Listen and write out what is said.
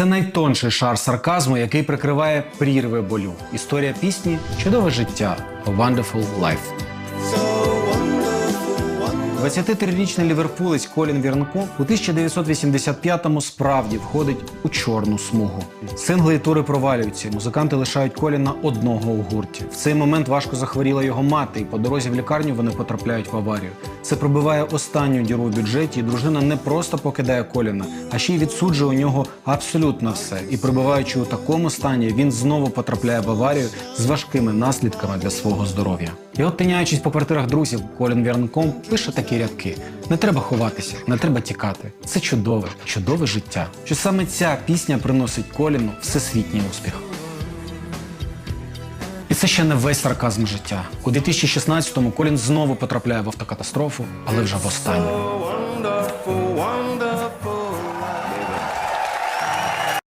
Це найтонший шар сарказму, який прикриває прірви болю. Історія пісні Чудове життя A Wonderful Life. 23-річний ліверпулець Колін Вірнко у 1985-му справді входить у чорну смугу. Сингли і тури провалюються. Музиканти лишають Коліна одного у гурті. В цей момент важко захворіла його мати, і по дорозі в лікарню вони потрапляють в аварію. Це пробиває останню діру в бюджеті, і дружина не просто покидає Коліна, а ще й відсуджує у нього абсолютно все. І перебуваючи у такому стані, він знову потрапляє в аварію з важкими наслідками для свого здоров'я. І от тиняючись по квартирах друзів, Колін Вірнком пише такі рядки: не треба ховатися, не треба тікати. Це чудове, чудове життя. Що саме ця пісня приносить Коліну всесвітній успіх. І це ще не весь сарказм життя. У 2016-му Колін знову потрапляє в автокатастрофу, але вже в останню.